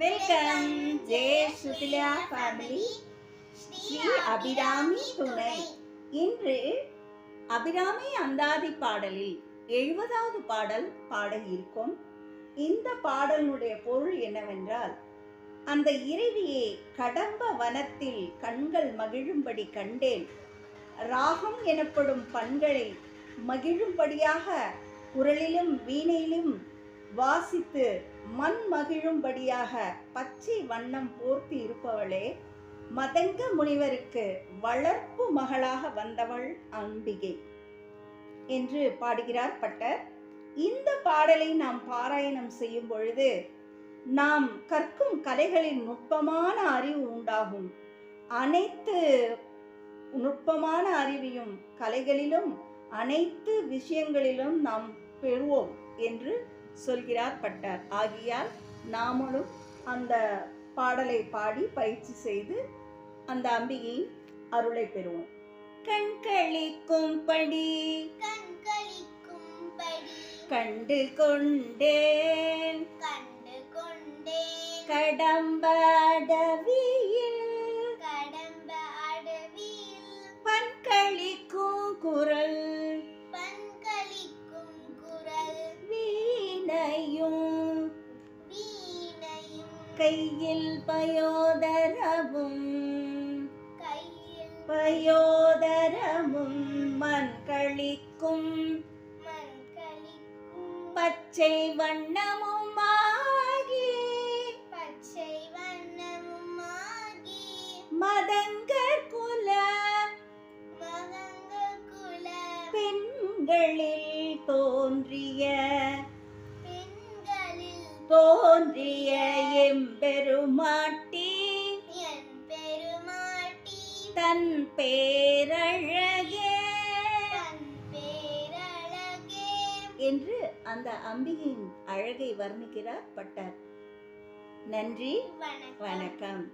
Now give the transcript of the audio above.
Welcome ஜெய சுதிலா family Sri Abirami துணை இன்று அபிராமி அந்தாதி பாடலில் எழுபதாவது பாடல் பாட இருக்கும். இந்த பாடலுடைய பொருள் என்னவென்றால் அந்த இறைவியை கடம்ப வனத்தில் கண்கள் மகிழும்படி கண்டேன். ராகம் எனப்படும் பண்களை மகிழும்படியாக குரலிலும் வீணையிலும் வாசித்து மண் மகிழும்படியாக பச்சை வண்ணம் போர்த்தி இருப்பவளே மதங்க முனிவருக்கு வளர்ப்பு மகளாக வந்தவள் அம்பிகை. என்று பாடுகிறார் பட்டர். இந்த பாடலை நாம் பாராயணம் செய்யும் பொழுது நாம் கற்கும் கலைகளின் நுட்பமான அறிவு உண்டாகும். அனைத்து நுட்பமான அறிவையும் கலைகளிலும் அனைத்து விஷயங்களிலும் நாம் பெறுவோம் என்று சொல்கிறார் பட்டர். ஆகியால் நாமளும் அந்த பாடலை பாடி பயிற்சி செய்து அந்த அம்பிகையின் அருளை பெறுவோம். கண்களிக்கும்படி கண்களிக்கும்படி கண்டு கொண்டேன். கண்டு கொண்டேன். கடம்படவியில் கையில் பயோதரமும் கையில் பயோதரமும் மண்களிக்கும் மண்களிக்கும் பச்சை வண்ணமும் ஆகி பச்சை வண்ணமும் ஆகி மதங்கர் குல மதங்க குல. பெண்களில் தோன்றிய பெண்களில் தோன்றிய எம்பெருமாட்டி என் பெருமாட்டி தன் பேரழகே தன் பேரழகே என்று அந்த அம்பிகையின் அழகை வர்ணிக்கிறார் பட்டர். நன்றி வணக்கம்.